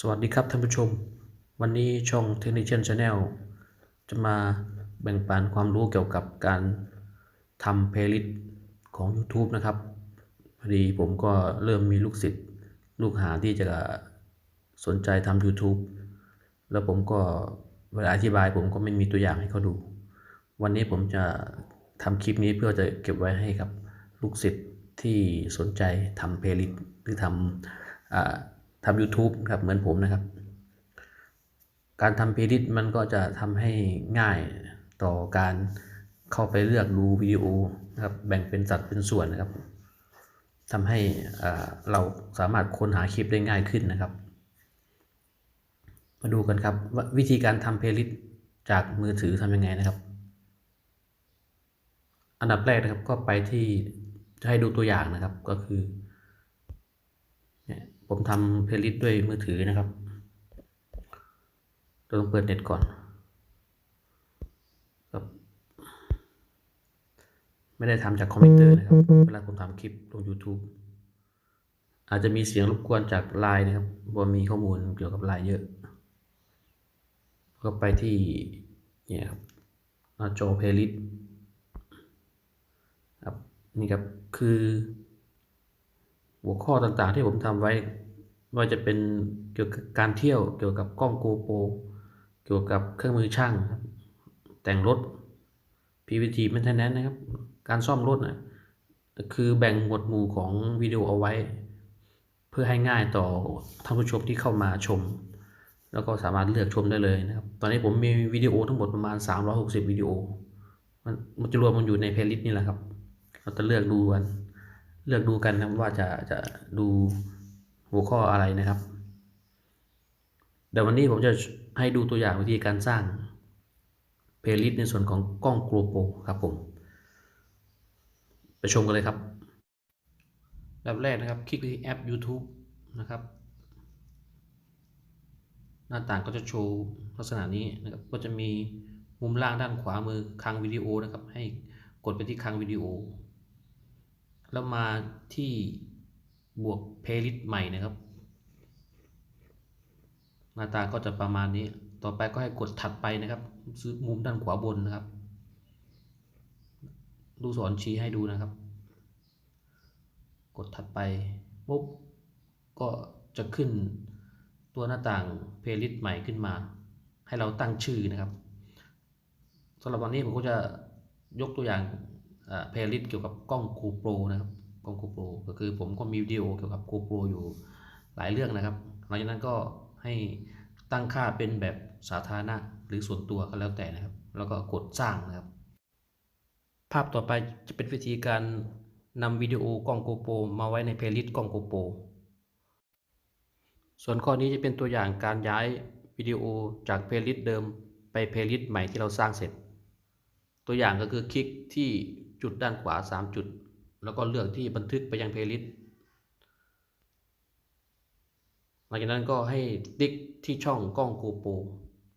สวัสดีครับท่านผู้ชม วันนี้ช่อง Technician Channel จะมาแบ่งปันความรู้เกี่ยวกับการทำเพลย์ลิสต์ของ YouTube นะครับพอดีผมก็เริ่มมีลูกศิษย์ลูกหาที่จะสนใจทำ YouTube แล้วผมก็เวลาอธิบายผมก็ไม่มีตัวอย่างให้เขาดู วันนี้ผมจะทำคลิปนี้เพื่อจะเก็บไว้ให้กับลูกศิษย์ที่สนใจทำเพลย์ลิสต์หรือทำอ่า ทำ YouTube ครับเหมือนผมนะครับ การทำเพลย์ลิสต์มันก็จะทำให้ง่ายต่อการเข้าไปเลือกดูวิดีโอนะครับแบ่งเป็นสัดเป็นส่วนนะครับทำให้เราสามารถค้นหาคลิปได้ง่ายขึ้นนะครับ มาดูกันครับว,วิธีการทำเพลย์ลิสต์จากมือถือทำยังไงนะครับ อันดับแรกนะครับก็ไปที่จะให้ดูตัวอย่างนะครับก็คือเนี่ย ผมทำเพลย์ลิสต์ด้วยมือถือนะครับเราต้องเปิดเน็ตก่อนครับไม่ได้ทำจากคอมพิวเตอร์นะครับ เวลาผมทำคลิปลง YouTube อาจจะมีเสียงรบกวนจากไลน์นะครับว่ามีข้อมูลเกี่ยวกับไลน์เยอะ ก็ไปที่เนี่ยครับหน้าจอเพลย์ลิสต์ครับนี่ครับคือ หัวข้อต่างๆที่ผมทำไว้ว่าจะเป็นเกี่ยวกับการเที่ยวเกี่ยวกับกล้องโกโปรเกี่ยวกับเครื่องมือช่าง แต่งรถ PVT maintenance นะครับ การซ่อมรถนะคือแบ่งหมวดหมู่ของวิดีโอเอาไว้ เพื่อให้ง่ายต่อท่านผู้ชมที่เข้ามาชม แล้วก็สามารถเลือกชมได้เลยนะครับ ตอนนี้ผมมีวิดีโอทั้งหมดประมาณ 360 วิดีโอ มันมันจะรวมมันอยู่ในเพลย์ลิสต์นี่แหละครับ เราจะเลือกดูกัน เลือกดูกันนะว่าจะจะดูหัวข้ออะไรนะครับ เดี๋ยววันนี้ผมจะให้ดูตัวอย่างวิธีการสร้างเพลย์ลิสต์ในส่วนของกล้อง GoPro ครับผมไปชมกันเลยครับแบบแรกนะครับคลิกที่แอป YouTube นะครับ หน้าต่างก็จะโชว์ลักษณะนี้นะครับก็จะมีมุมล่างด้านขวามือคลังวิดีโอนะครับ ให้กดไปที่คลังวิดีโอ แล้วมาที่บวกเพลิสใหม่นะครับ หน้าตาก็จะประมาณนี้ ต่อไปก็ให้กดถัดไปนะครับ ซื้อมุมด้านขวาบนนะครับลูกศรชี้ให้ดูนะครับ กดถัดไปปุ๊บก็จะขึ้นตัวหน้าต่างเพลิสใหม่ขึ้นมา ให้เราตั้งชื่อนะครับสำหรับวันนี้ผมก็จะยกตัวอย่าง เพลย์ลิสต์เกี่ยวกับกล้อง GoPro นะครับกล้อง GoPro ก็คือผมก็มีวิดีโอเกี่ยวกับ GoPro อยู่หลายเรื่องนะครับหลังจากนั้นก็ให้ตั้งค่าเป็นแบบสาธารณะหรือส่วนตัวก็แล้วแต่นะครับ แล้วก็กดสร้างนะครับ ภาพต่อไปจะเป็นวิธีการนำวิดีโอกล้อง GoPro มาไว้ในเพลย์ลิสต์กล้อง GoPro ส่วนข้อนี้จะเป็นตัวอย่างการย้ายวิดีโอจากเพลย์ลิสต์เดิมไปเพลย์ลิสต์ใหม่ที่เราสร้างเสร็จ ตัวอย่างก็คือคลิกที่ จุดด้านขวา 3 จุด แล้วก็เลือกที่บันทึกไปยังเพลย์ลิสต์หลังจากนั้นก็ให้ติ๊กที่ช่องกล้อง GoPro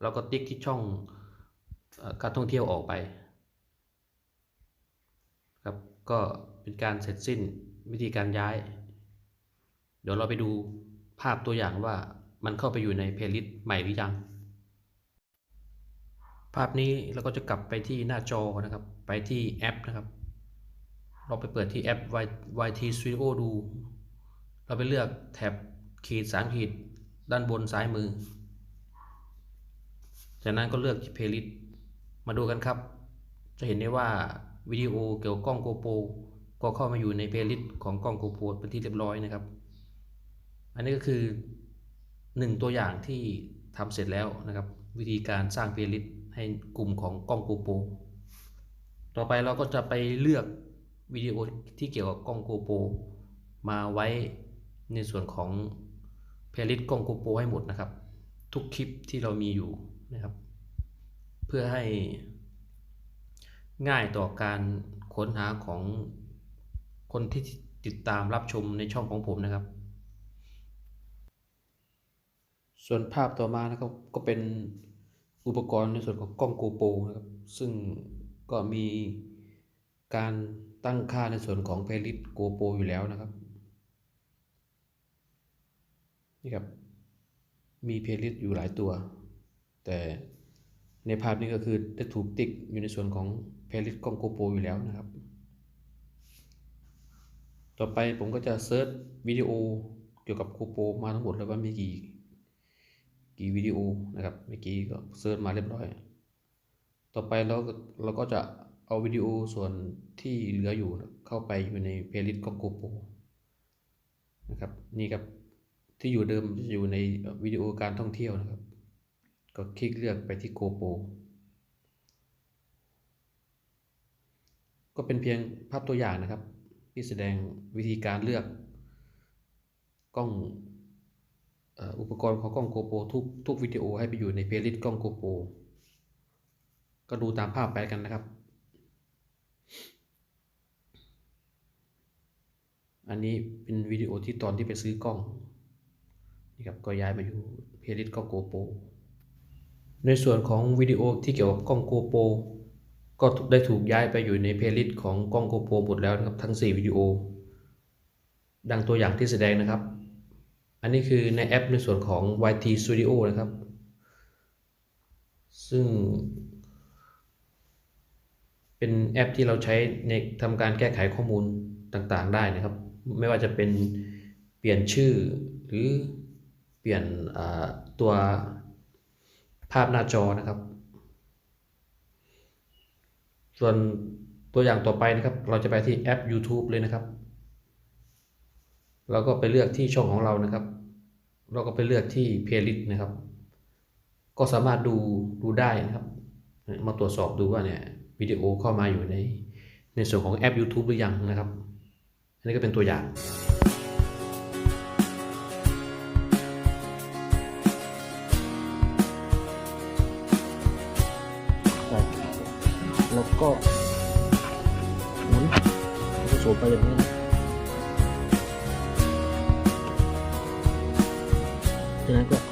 แล้วก็ติ๊กที่ช่องการท่องเที่ยวออกไปครับก็เป็นการเสร็จสิ้นวิธีการย้าย เดี๋ยวเราไปดูภาพตัวอย่างว่ามันเข้าไปอยู่ในเพลย์ลิสต์ใหม่หรือยัง ภาพนี้เราก็จะกลับไปที่หน้าจอนะครับ ไปที่แอปนะครับ เราไปเปิดที่แอป YT Studio ดู เราไปเลือกแท็บขีดสามขีดด้านบนซ้ายมือ จากนั้นก็เลือกเพลย์ลิสต์มาดูกันครับ จะเห็นได้ว่าวิดีโอเกี่ยวกับกล้อง GoPro ก็เข้ามาอยู่ในเพลย์ลิสต์ของกล้อง GoPro เป็นที่เรียบร้อยนะครับ อันนี้ก็คือหนึ่งตัวอย่างที่ทำเสร็จแล้วนะครับ วิธีการสร้างเพลย์ลิสต์ ให้กลุ่มของกล้อง GoPro ต่อไปเราก็จะไปเลือกวิดีโอที่เกี่ยวกับกล้อง GoPro มาไว้ในส่วนของเพลย์ลิสต์กล้อง GoPro ให้หมดนะครับ ทุกคลิปที่เรามีอยู่นะครับ เพื่อให้ง่ายต่อการค้นหาของคนที่ติดตามรับชมในช่องของผมนะครับ ส่วนภาพต่อมานะครับก็เป็น อุปกรณ์ในส่วนของกล้อง GoPro นะครับ ซึ่งก็มีการตั้งค่าในส่วนของเพลลิสต์ GoPro อยู่แล้วนะครับ นี่ครับ มีเพลลิสต์อยู่หลายตัว แต่ในภาพนี้ก็คือได้ถูกติ๊กอยู่ในส่วนของเพลลิสต์กล้องโกโปรอยู่แล้วนะครับ ต่อไปผมก็จะเซิร์ชวิดีโอเกี่ยวกับโกโปรมาทั้งหมดแล้วว่ามีกี่ กี่วิดีโอนะครับเมื่อกี้ก็เซิร์ชมาเรียบร้อย ต่อไปเราเราก็จะเอาวิดีโอส่วนที่เหลืออยู่เข้าไปอยู่ในเพลย์ลิสต์ของโกโปรนะครับนี่ครับที่อยู่เดิมจะอยู่ในวิดีโอการท่องเที่ยวนะครับ ก็คลิกเลือกไปที่โกโปรก็เป็นเพียงภาพตัวอย่างนะครับ ที่แสดงวิธีการเลือกกล้อง อุปกรณ์ของกล้องโกโปรทุกทุกวิดีโอให้ไปอยู่ในเพลย์ลิสต์กล้องโกโปรก็ดูตามภาพไปกันนะครับ อันนี้เป็นวิดีโอที่ตอนที่ไปซื้อกล้องนี่ครับก็ย้ายมาอยู่เพลย์ลิสต์กล้องโกโปรในส่วนของวิดีโอที่เกี่ยวกับกล้องโกโปรก็ได้ถูกย้ายไปอยู่ในเพลย์ลิสต์ของกล้องโกโปรหมดแล้วนะครับทั้ง 4 วิดีโอ ดังตัวอย่างที่แสดงนะครับ อันนี้คือในแอปในส่วนของ YT Studio นะครับ ซึ่ง เป็นแอปที่เราใช้ในทำการแก้ไขข้อมูลต่างๆได้นะครับ ไม่ว่าจะเป็นเปลี่ยนชื่อหรือเปลี่ยนตัวภาพหน้าจอนะครับ ส่วนตัวอย่างต่อไปนะครับ เราจะไปที่แอป YouTube เลยนะครับ เราก็ไปเลือกที่ช่องของเรานะครับ เราก็ไปเลือกที่ playlist นะครับ ก็สามารถดูดูได้นะครับ มาตรวจสอบดูว่าเนี่ยวิดีโอเข้ามาอยู่ในในส่วนของแอป YouTube หรือยังนะครับ อันนี้ก็เป็นตัวอย่างแล้วก็หมุนแล้วก็โฉบไปอย่างนี้ นะจาก